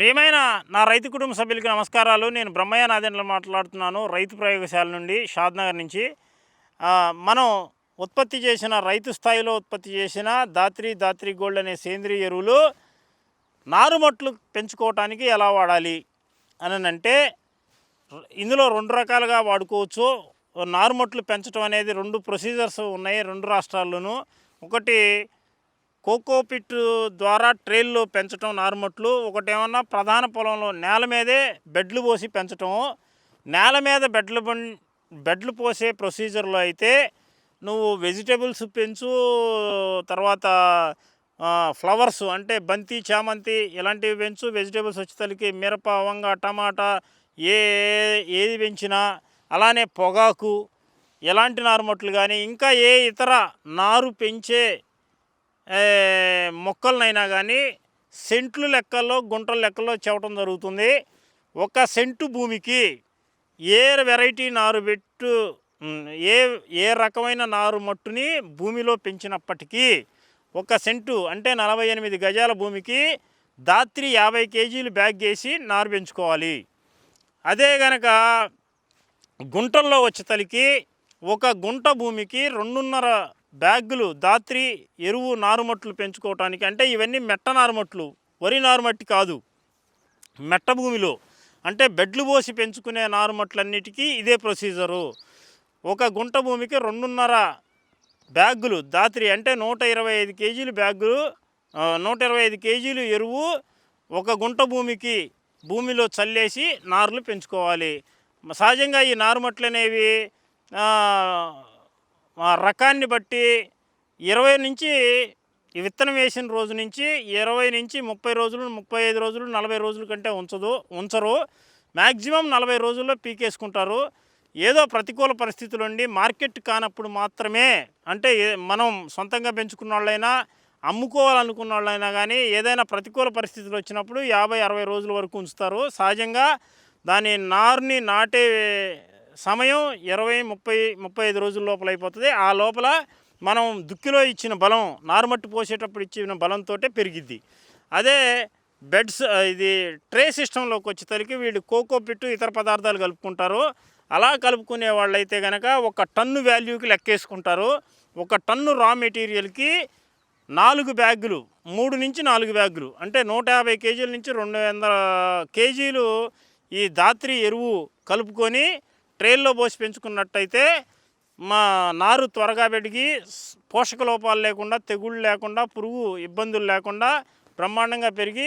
ప్రియమైన నా రైతు కుటుంబ సభ్యులకి నమస్కారాలు. నేను బ్రహ్మయ్య నాదెండ్ల మాట్లాడుతున్నాను రైతు ప్రయోగశాల నుండి షాద్నగర్ నుంచి. మనం ఉత్పత్తి చేసిన రైతు స్థాయిలో ఉత్పత్తి చేసిన దాత్రి దాత్రి గోల్డ్ అనే సేంద్రియ ఎరువులు నారుమట్లు పెంచుకోవటానికి ఎలా వాడాలి అని అంటే ఇందులో రెండు రకాలుగా వాడుకోవచ్చు. నారుమట్లు పెంచడం అనేది రెండు ప్రొసీజర్స్ ఉన్నాయి రెండు రాష్ట్రాల్లోనూ. ఒకటి కోకోపిట్ ద్వారా ట్రైల్లో పెంచడం నారుమట్లు ఒకటేమన్నా ప్రధాన పొలంలో నేల మీదే బెడ్లు పోసి పెంచటం. నేల మీద బెడ్లు బెడ్లు పోసే ప్రొసీజర్లో అయితే నువ్వు వెజిటేబుల్స్ పెంచు తర్వాత ఫ్లవర్స్ అంటే బంతి చామంతి ఇలాంటివి పెంచు. వెజిటేబుల్స్ వచ్చేసరికి మిరప వంగ టమాటా ఏ ఏది పెంచినా అలానే పొగాకు ఎలాంటి నారుమట్లు కానీ ఇంకా ఏ ఇతర నారు పెంచే మొక్కలనైనా కానీ సెంట్లు లెక్కల్లో గుంటల లెక్కల్లో చెప్పడం జరుగుతుంది. ఒక సెంటు భూమికి ఏ వెరైటీ నారు పెట్టు ఏ ఏ రకమైన నారు మట్టుని భూమిలో పెంచినప్పటికీ ఒక సెంటు అంటే నలభై ఎనిమిది గజాల భూమికి దాత్రి యాభై కేజీలు బ్యాగ్ వేసి నారు పెంచుకోవాలి. అదే గనక గుంటల్లో వచ్చేతలికి ఒక గుంట భూమికి రెండున్నర బ్యాగులు దాత్రి ఎరువు నారుమట్లు పెంచుకోవటానికి. అంటే ఇవన్నీ మెట్ట నారుమట్లు వరి నారుమట్టి కాదు. మెట్ట భూమిలో అంటే బెడ్లు పోసి పెంచుకునే నారుమట్లన్నిటికీ ఇదే ప్రొసీజరు. ఒక గుంట భూమికి రెండున్నర బ్యాగులు దాత్రి అంటే నూట ఇరవై ఐదు కేజీలు బ్యాగులు నూట ఇరవై ఐదు కేజీలు ఎరువు ఒక గుంట భూమికి భూమిలో చల్లేసి నారులు పెంచుకోవాలి. సహజంగా ఈ నారుమట్లు అనేవి రకాన్ని బట్టి ఇరవై నుంచి ఈ విత్తనం వేసిన రోజు నుంచి ఇరవై నుంచి ముప్పై రోజులు ముప్పై ఐదు రోజులు నలభై రోజుల కంటే ఉంచదు ఉంచరు. మ్యాక్సిమం నలభై రోజుల్లో పీకేసుకుంటారు. ఏదో ప్రతికూల పరిస్థితులు ఉండి మార్కెట్ కానప్పుడు మాత్రమే అంటే మనం సొంతంగా పెంచుకున్న వాళ్ళైనా అమ్ముకోవాలనుకున్న వాళ్ళైనా కానీ ఏదైనా ప్రతికూల పరిస్థితులు వచ్చినప్పుడు యాభై అరవై రోజుల వరకు ఉంచుతారు. సహజంగా దాని నారుని నాటే సమయం ఇరవై ముప్పై ముప్పై ఐదు రోజుల లోపల అయిపోతుంది. ఆ లోపల మనం దుక్కిలో ఇచ్చిన బలం నారుమట్టి పోసేటప్పుడు ఇచ్చిన బలంతో పెరిగిద్ది. అదే బెడ్స్ ఇది ట్రే సిస్టంలోకి వచ్చేసరికి వీళ్ళు కోకో పిట్టు ఇతర పదార్థాలు కలుపుకుంటారు. అలా కలుపుకునే వాళ్ళైతే కనుక ఒక టన్ను వాల్యూకి లెక్కేసుకుంటారు. ఒక టన్ను రా మెటీరియల్కి నాలుగు బ్యాగులు మూడు నుంచి నాలుగు బ్యాగులు అంటే నూట యాభై కేజీల నుంచి రెండు వందల కేజీలు ఈ దాత్రి ఎరువు కలుపుకొని ట్రైల్లో పోసి పెంచుకున్నట్టయితే మా నారు త్వరగా పెరిగి పోషక లోపాలు లేకుండా తెగుళ్ళు లేకుండా పురుగు ఇబ్బందులు లేకుండా బ్రహ్మాండంగా పెరిగి